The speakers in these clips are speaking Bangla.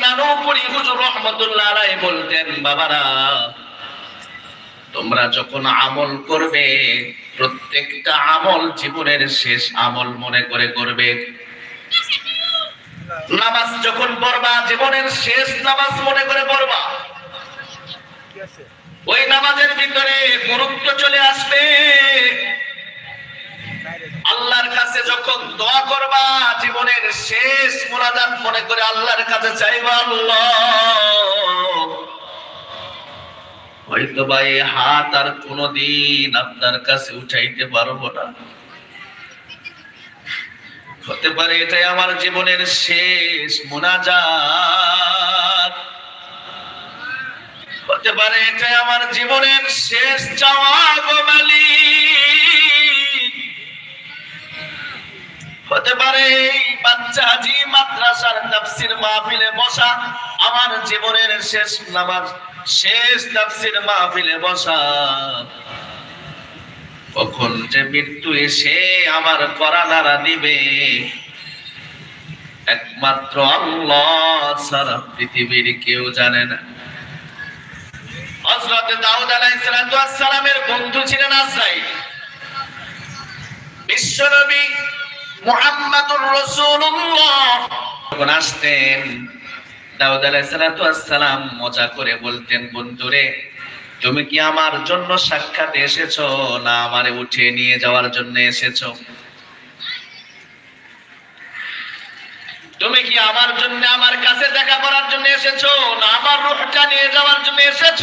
নানুপুরি হুজুর রহমতুল্লাহ বলতেন, বাবারা, তোমরা যখন আমল করবে, প্রত্যেকটা আমল জীবনের শেষ আমল মনে করে করবে। নামাজ যখন পড়বা, জীবনের শেষ নামাজ মনে করে পড়বা। ওই নামাজের ভিতরে গুরুত্ব চলে আসবে। জীবনের শেষ মোনাজাত মনে করে আল্লাহর কাছে চাইবা আল্লাহ। হয়তো এই হাত আর কোনোদিন আপনার কাছে উঠাইতে পারব না। হতে পারে এটাই আমার জীবনের শেষ মোনাজাত। হতে পারে এটাই আমার জীবনের শেষ চাওয়া গো মালিক। মাদ্রাসার তাফসির মাহফিলে বসা, আমার জীবনের শেষ নামাজ, শেষ তাফসির মাহফিলে বসা। কখন যে মৃত্যু এসে আমার করা নাড়া দিবে, একমাত্র আল্লাহ সারা পৃথিবীর কেউ জানে না। হযরত দাউদ আলাইহিস সালামের বন্ধু ছিলেন আজরাইল। বিশ্বনবী যখন আসতেন, দাউদ আলাইহিস মজা করে বলতেন, বন্ধুরে, তুমি কি আমার জন্য সাক্ষাৎ এসেছ? না, আমারে উঠিয়ে নিয়ে যাওয়ার জন্য এসেছ। তুমি কি আমার জন্য, আমার কাছে দেখা করার জন্য এসেছ? না, আমার রূহটা নিয়ে যাওয়ার জন্য এসেছ?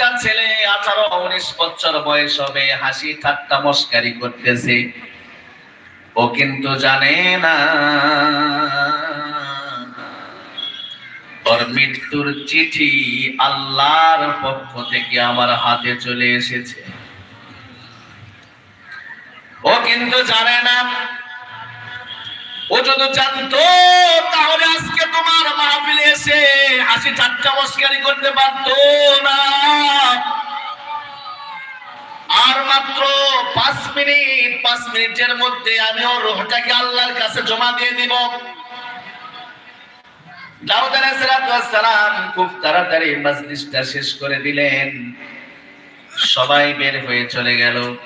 একটা ছেলে আঠারো, উনিশ বছর বয়স হবে, হাসি ঠাট্টা মস্কারি করতেছে। ও কিন্তু জানে না। ওর মৃত্যুর চিঠি আল্লাহর পক্ষ থেকে আমার হাতে চলে এসেছে। ও কিন্তু জানে না। ও যদি জানতো, তাহলে ঠাট্টা করতে পারতো না। আর মাত্র পাঁচ মিনিট, পাঁচ মিনিটের মধ্যে আমি ওর রোহটাকে আল্লাহর কাছে জমা দিয়ে দিব। শেষ করে দিলেন। সবাই বের হয়ে চলে গেল।